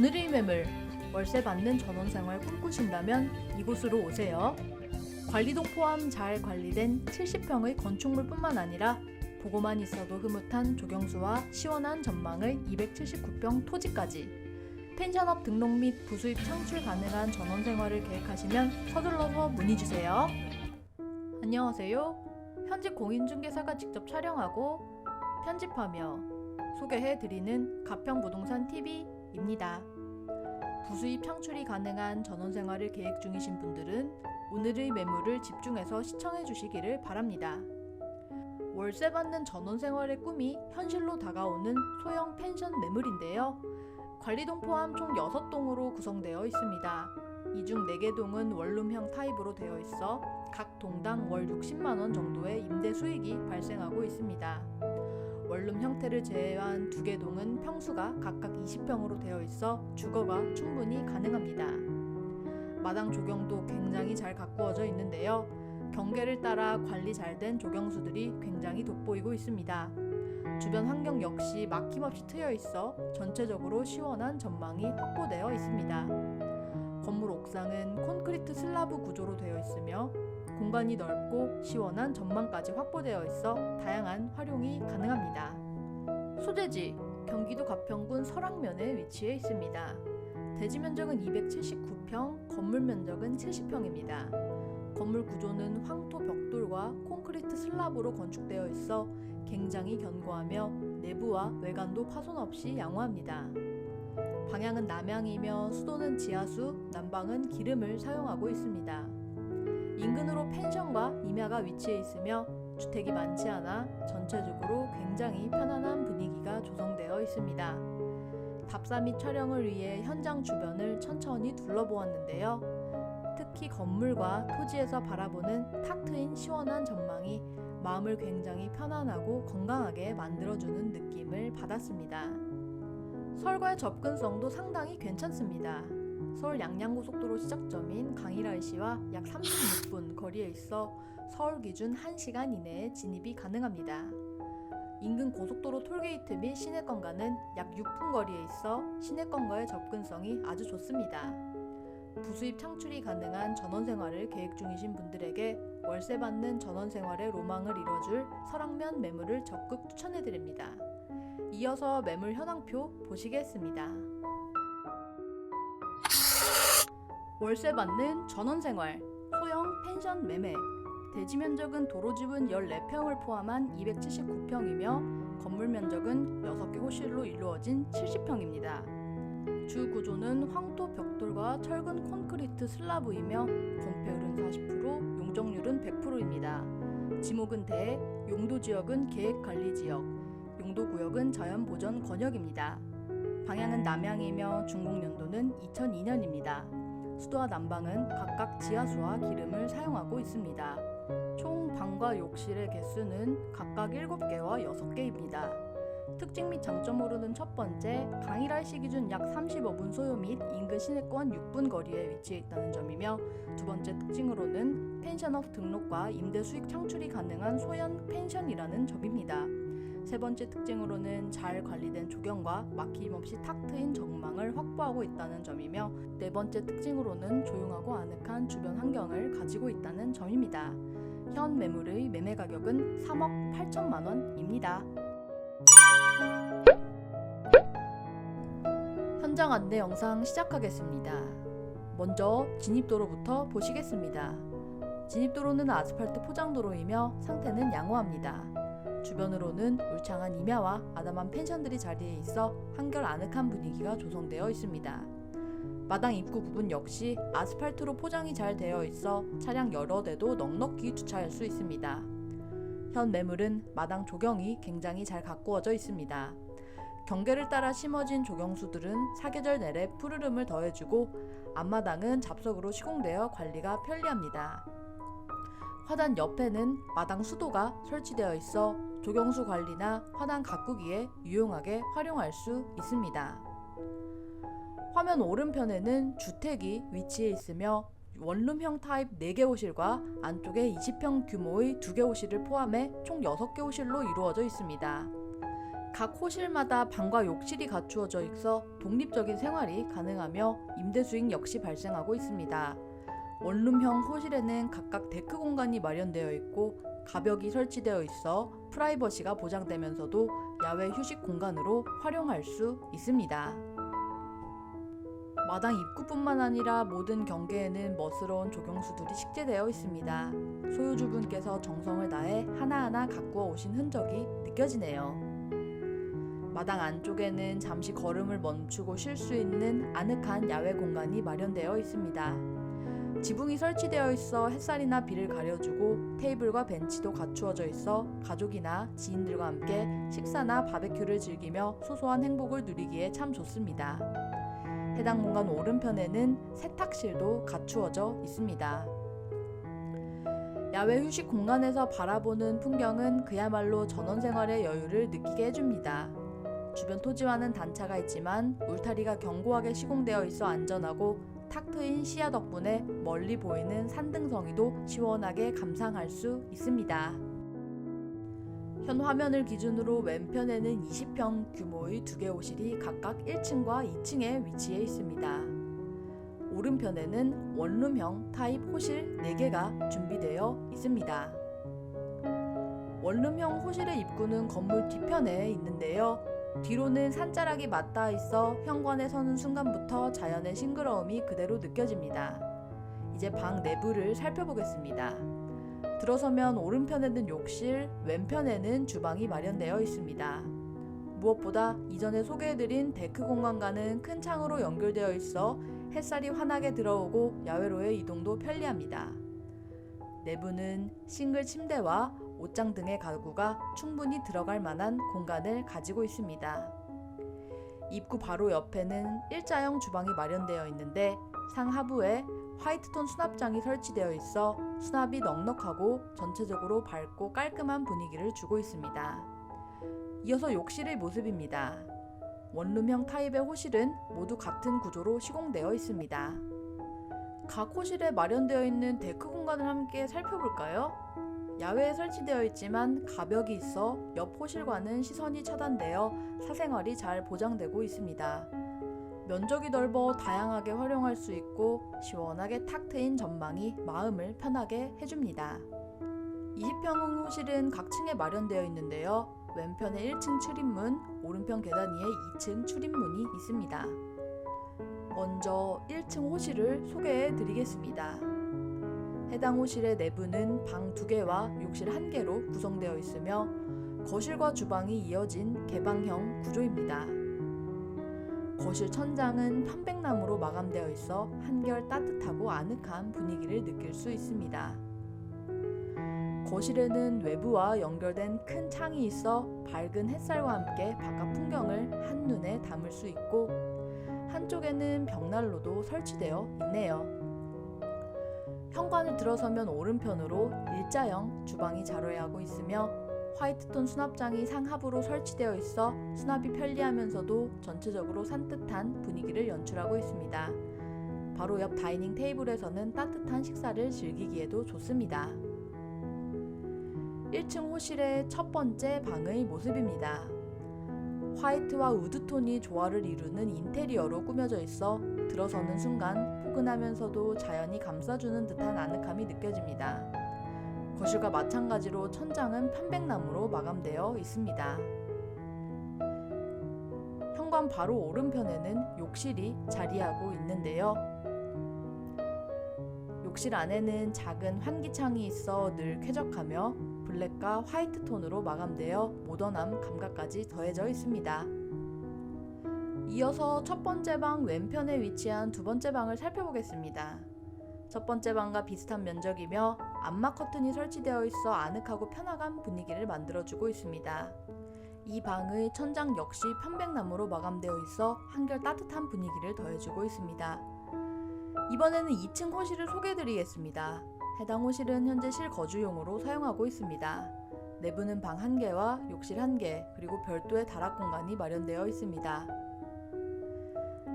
오늘의 매물 월세 받는 전원생활 꿈꾸신다면 이곳으로 오세요. 관리동 포함 잘 관리된 70평의 건축물뿐만 아니라 보고만 있어도 흐뭇한 조경수와 시원한 전망의 279평 토지까지 펜션업 등록 및 부수입 창출 가능한 전원 생활을 계획하시면 서둘러서 문의 주세요. 안녕하세요. 현직 공인중개사가 직접 촬영하고 편집하며 소개해 드리는 가평 부동산 TV 입니다. 부수입 창출이 가능한 전원 생활을 계획 중이신 분들은 오늘의 매물을 집중해서 시청해 주시기를 바랍니다. 월세 받는 전원 생활의 꿈이 현실로 다가오는 소형 펜션 매물인데요. 관리동 포함 총 6동으로 구성되어 있습니다. 이 중 4개 동은 원룸형 타입으로 되어 있어 각 동당 월 60만원 정도의 임대 수익이 발생하고 있습니다. 원룸 형태를 제외한 두 개 동은 평수가 각각 20평으로 되어 있어 주거가 충분히 가능합니다. 마당 조경도 굉장히 잘 가꾸어져 있는데요. 경계를 따라 관리 잘 된 조경수들이 굉장히 돋보이고 있습니다. 주변 환경 역시 막힘없이 트여 있어 전체적으로 시원한 전망이 확보되어 있습니다. 건물 옥상은 콘크리트 슬라브 구조로 되어 있으며 공간이 넓고 시원한 전망까지 확보되어 있어 다양한 활용이 가능합니다. 소재지 경기도 가평군 설악면에 위치해 있습니다. 대지 면적은 279평, 건물 면적은 70평입니다. 건물 구조는 황토 벽돌과 콘크리트 슬랍으로 건축되어 있어 굉장히 견고하며 내부와 외관도 파손 없이 양호합니다. 방향은 남향이며 수도는 지하수, 난방은 기름을 사용하고 있습니다. 인근으로 펜션과 임야가 위치해 있으며 주택이 많지 않아 전체적으로 굉장히 편안한 분위기가 조성되어 있습니다. 답사 및 촬영을 위해 현장 주변을 천천히 둘러보았는데요. 특히 건물과 토지에서 바라보는 탁 트인 시원한 전망이 마음을 굉장히 편안하고 건강하게 만들어주는 느낌을 받았습니다. 서울과의 접근성도 상당히 괜찮습니다. 서울 양양고속도로 시작점인 강일RC와 약 36분 거리에 있어 서울 기준 1시간 이내에 진입이 가능합니다. 인근 고속도로 톨게이트 및 시내권과는 약 6분 거리에 있어 시내권과의 접근성이 아주 좋습니다. 부수입 창출이 가능한 전원생활을 계획 중이신 분들에게 월세 받는 전원생활의 로망을 이뤄줄 설악면 매물을 적극 추천해드립니다. 이어서 매물 현황표 보시겠습니다. 월세 받는 전원생활 소형 펜션 매매 대지 면적은 도로 지분 14평을 포함한 279평이며 건물 면적은 6개 호실로 이루어진 70평입니다. 주 구조는 황토 벽돌과 철근 콘크리트 슬라브이며 건폐율은 40%, 용적률은 100%입니다. 지목은 대, 용도 지역은 계획 관리 지역, 용도 구역은 자연 보전 권역입니다. 방향은 남향이며 준공 연도는 2002년입니다. 수도와 난방은 각각 지하수와 기름을 사용하고 있습니다. 총 방과 욕실의 개수는 각각 7개와 6개입니다. 특징 및 장점으로는 첫 번째, 강일RC 기준 약 35분 소요 및 인근 시내권 6분 거리에 위치해 있다는 점이며 두 번째 특징으로는 펜션업 등록과 임대 수익 창출이 가능한 소형 펜션이라는 점입니다. 세 번째 특징으로는 잘 관리된 조경과 막힘없이 탁 트인 전망을 확보하고 있다는 점이며 네 번째 특징으로는 조용하고 아늑한 주변 환경을 가지고 있다는 점입니다. 현 매물의 매매 가격은 3억 8천만 원입니다. 현장 안내 영상 시작하겠습니다. 먼저 진입도로부터 보시겠습니다. 진입도로는 아스팔트 포장도로이며 상태는 양호합니다. 주변으로는 울창한 임야와 아담한 펜션들이 자리에 있어 한결 아늑한 분위기가 조성되어 있습니다. 마당 입구 부분 역시 아스팔트로 포장이 잘 되어 있어 차량 여러 대도 넉넉히 주차할 수 있습니다. 현 매물은 마당 조경이 굉장히 잘 가꾸어져 있습니다. 경계를 따라 심어진 조경수들은 사계절 내내 푸르름을 더해주고 앞마당은 잡석으로 시공되어 관리가 편리합니다. 화단 옆에는 마당 수도가 설치되어 있어 조경수 관리나 화단 가꾸기에 유용하게 활용할 수 있습니다. 화면 오른편에는 주택이 위치해 있으며 원룸형 타입 4개 호실과 안쪽에 20평 규모의 2개 호실을 포함해 총 6개 호실로 이루어져 있습니다. 각 호실마다 방과 욕실이 갖추어져 있어 독립적인 생활이 가능하며 임대 수익 역시 발생하고 있습니다. 원룸형 호실에는 각각 데크 공간이 마련되어 있고 가벽이 설치되어 있어 프라이버시가 보장되면서도 야외 휴식 공간으로 활용할 수 있습니다. 마당 입구뿐만 아니라 모든 경계에는 멋스러운 조경수들이 식재되어 있습니다. 소유주분께서 정성을 다해 하나하나 가꾸어 오신 흔적이 느껴지네요. 마당 안쪽에는 잠시 걸음을 멈추고 쉴 수 있는 아늑한 야외 공간이 마련되어 있습니다. 지붕이 설치되어 있어 햇살이나 비를 가려주고 테이블과 벤치도 갖추어져 있어 가족이나 지인들과 함께 식사나 바베큐를 즐기며 소소한 행복을 누리기에 참 좋습니다. 해당 공간 오른편에는 세탁실도 갖추어져 있습니다. 야외 휴식 공간에서 바라보는 풍경은 그야말로 전원 생활의 여유를 느끼게 해줍니다. 주변 토지와는 단차가 있지만 울타리가 견고하게 시공되어 있어 안전하고 탁 트인 시야 덕분에 멀리 보이는 산등성이도 시원하게 감상할 수 있습니다. 현 화면을 기준으로 왼편에는 20평 규모의 두 개 호실이 각각 1층과 2층에 위치해 있습니다. 오른편에는 원룸형 타입 호실 4개가 준비되어 있습니다. 원룸형 호실의 입구는 건물 뒤편에 있는데요. 뒤로는 산자락이 맞닿아 있어 현관에 서는 순간부터 자연의 싱그러움이 그대로 느껴집니다. 이제 방 내부를 살펴보겠습니다. 들어서면 오른편에는 욕실, 왼편에는 주방이 마련되어 있습니다. 무엇보다 이전에 소개해드린 데크 공간과는 큰 창으로 연결되어 있어 햇살이 환하게 들어오고 야외로의 이동도 편리합니다. 내부는 싱글 침대와 옷장 등의 가구가 충분히 들어갈 만한 공간을 가지고 있습니다. 입구 바로 옆에는 일자형 주방이 마련되어 있는데 상하부에 화이트톤 수납장이 설치되어 있어 수납이 넉넉하고 전체적으로 밝고 깔끔한 분위기를 주고 있습니다. 이어서 욕실의 모습입니다. 원룸형 타입의 호실은 모두 같은 구조로 시공되어 있습니다. 각 호실에 마련되어 있는 데크 공간을 함께 살펴볼까요? 야외에 설치되어 있지만 가벽이 있어 옆 호실과는 시선이 차단되어 사생활이 잘 보장되고 있습니다. 면적이 넓어 다양하게 활용할 수 있고 시원하게 탁 트인 전망이 마음을 편하게 해줍니다. 20평형 호실은 각 층에 마련되어 있는데요. 왼편에 1층 출입문, 오른편 계단 위에 2층 출입문이 있습니다. 먼저 1층 호실을 소개해 드리겠습니다. 해당 호실의 내부는 방 2개와 욕실 1개로 구성되어 있으며 거실과 주방이 이어진 개방형 구조입니다. 거실 천장은 편백나무로 마감되어 있어 한결 따뜻하고 아늑한 분위기를 느낄 수 있습니다. 거실에는 외부와 연결된 큰 창이 있어 밝은 햇살과 함께 바깥 풍경을 한눈에 담을 수 있고 한쪽에는 벽난로도 설치되어 있네요. 현관을 들어서면 오른편으로 일자형 주방이 자리하고 있으며 화이트톤 수납장이 상하부로 설치되어 있어 수납이 편리하면서도 전체적으로 산뜻한 분위기를 연출하고 있습니다. 바로 옆 다이닝 테이블에서는 따뜻한 식사를 즐기기에도 좋습니다. 1층 호실의 첫 번째 방의 모습입니다. 화이트와 우드톤이 조화를 이루는 인테리어로 꾸며져 있어 들어서는 순간 포근하면서도 자연이 감싸주는 듯한 아늑함이 느껴집니다. 거실과 마찬가지로 천장은 편백나무로 마감되어 있습니다. 현관 바로 오른편에는 욕실이 자리하고 있는데요. 욕실 안에는 작은 환기창이 있어 늘 쾌적하며 블랙과 화이트 톤으로 마감되어 모던함 감각까지 더해져 있습니다. 이어서 첫 번째 방 왼편에 위치한 두 번째 방을 살펴보겠습니다. 첫 번째 방과 비슷한 면적이며 암막 커튼이 설치되어 있어 아늑하고 편안한 분위기를 만들어주고 있습니다. 이 방의 천장 역시 편백나무로 마감되어 있어 한결 따뜻한 분위기를 더해주고 있습니다. 이번에는 2층 호실을 소개해드리겠습니다. 해당 호실은 현재 실거주용으로 사용하고 있습니다. 내부는 방 1개와 욕실 1개, 그리고 별도의 다락 공간이 마련되어 있습니다.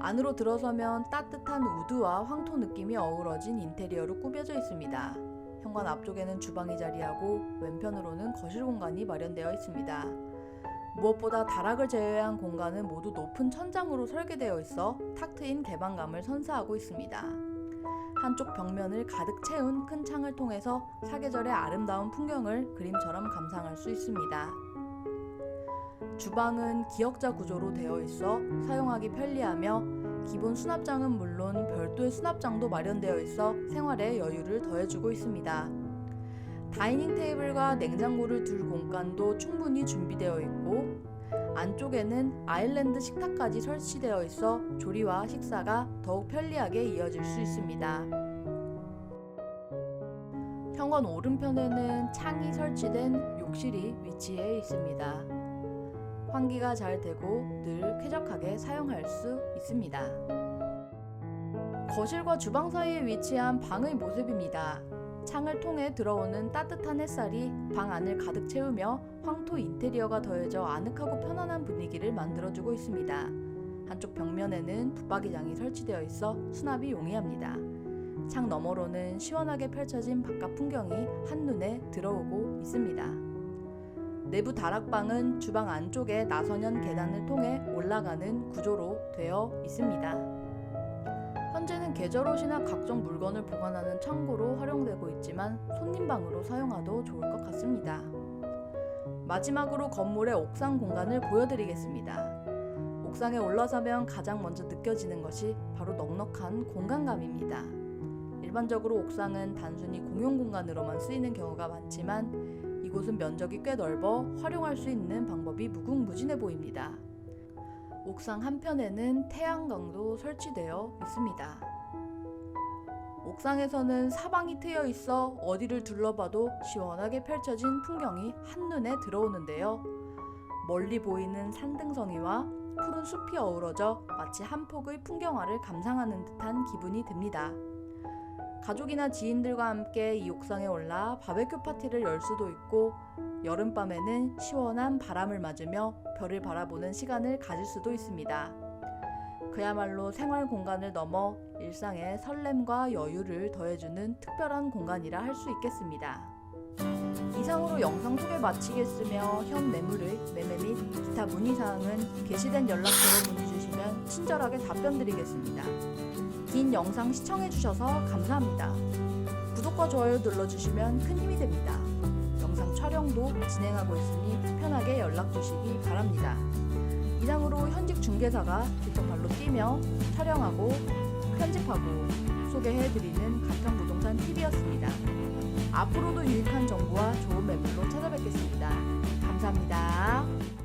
안으로 들어서면 따뜻한 우드와 황토 느낌이 어우러진 인테리어로 꾸며져 있습니다. 현관 앞쪽에는 주방이 자리하고 왼편으로는 거실 공간이 마련되어 있습니다. 무엇보다 다락을 제외한 공간은 모두 높은 천장으로 설계되어 있어 탁 트인 개방감을 선사하고 있습니다. 한쪽 벽면을 가득 채운 큰 창을 통해서 사계절의 아름다운 풍경을 그림처럼 감상할 수 있습니다. 주방은 기역자 구조로 되어 있어 사용하기 편리하며 기본 수납장은 물론 별도의 수납장도 마련되어 있어 생활에 여유를 더해주고 있습니다. 다이닝 테이블과 냉장고를 둘 공간도 충분히 준비되어 있고 안쪽에는 아일랜드 식탁까지 설치되어 있어 조리와 식사가 더욱 편리하게 이어질 수 있습니다. 현관 오른편에는 창이 설치된 욕실이 위치해 있습니다. 환기가 잘 되고 늘 쾌적하게 사용할 수 있습니다. 거실과 주방 사이에 위치한 방의 모습입니다. 창을 통해 들어오는 따뜻한 햇살이 방 안을 가득 채우며 황토 인테리어가 더해져 아늑하고 편안한 분위기를 만들어주고 있습니다. 한쪽 벽면에는 붙박이장이 설치되어 있어 수납이 용이합니다. 창 너머로는 시원하게 펼쳐진 바깥 풍경이 한눈에 들어오고 있습니다. 내부 다락방은 주방 안쪽에 나선형 계단을 통해 올라가는 구조로 되어 있습니다. 계절옷이나 각종 물건을 보관하는 창고로 활용되고 있지만 손님방으로 사용하도 좋을 것 같습니다. 마지막으로 건물의 옥상 공간을 보여드리겠습니다. 옥상에 올라서면 가장 먼저 느껴지는 것이 바로 넉넉한 공간감입니다. 일반적으로 옥상은 단순히 공용 공간으로만 쓰이는 경우가 많지만 이곳은 면적이 꽤 넓어 활용할 수 있는 방법이 무궁무진해 보입니다. 옥상 한편에는 태양광도 설치되어 있습니다. 옥상에서는 사방이 트여 있어 어디를 둘러봐도 시원하게 펼쳐진 풍경이 한눈에 들어오는데요. 멀리 보이는 산등성이와 푸른 숲이 어우러져 마치 한 폭의 풍경화를 감상하는 듯한 기분이 듭니다. 가족이나 지인들과 함께 이 옥상에 올라 바베큐 파티를 열 수도 있고 여름밤에는 시원한 바람을 맞으며 별을 바라보는 시간을 가질 수도 있습니다. 그야말로 생활 공간을 넘어 일상의 설렘과 여유를 더해주는 특별한 공간이라 할 수 있겠습니다. 이상으로 영상 소개 마치겠으며 현 매물의 매매 및 기타 문의사항은 게시된 연락처로 문의 주시면 친절하게 답변 드리겠습니다. 긴 영상 시청해주셔서 감사합니다. 구독과 좋아요 눌러주시면 큰 힘이 됩니다. 영상 촬영도 진행하고 있으니 편하게 연락 주시기 바랍니다. 이상으로 현직 중개사가 직접 발로 뛰며 촬영하고 편집하고 소개해드리는 가평 부동산 TV였습니다. 앞으로도 유익한 정보와 좋은 매물로 찾아뵙겠습니다. 감사합니다.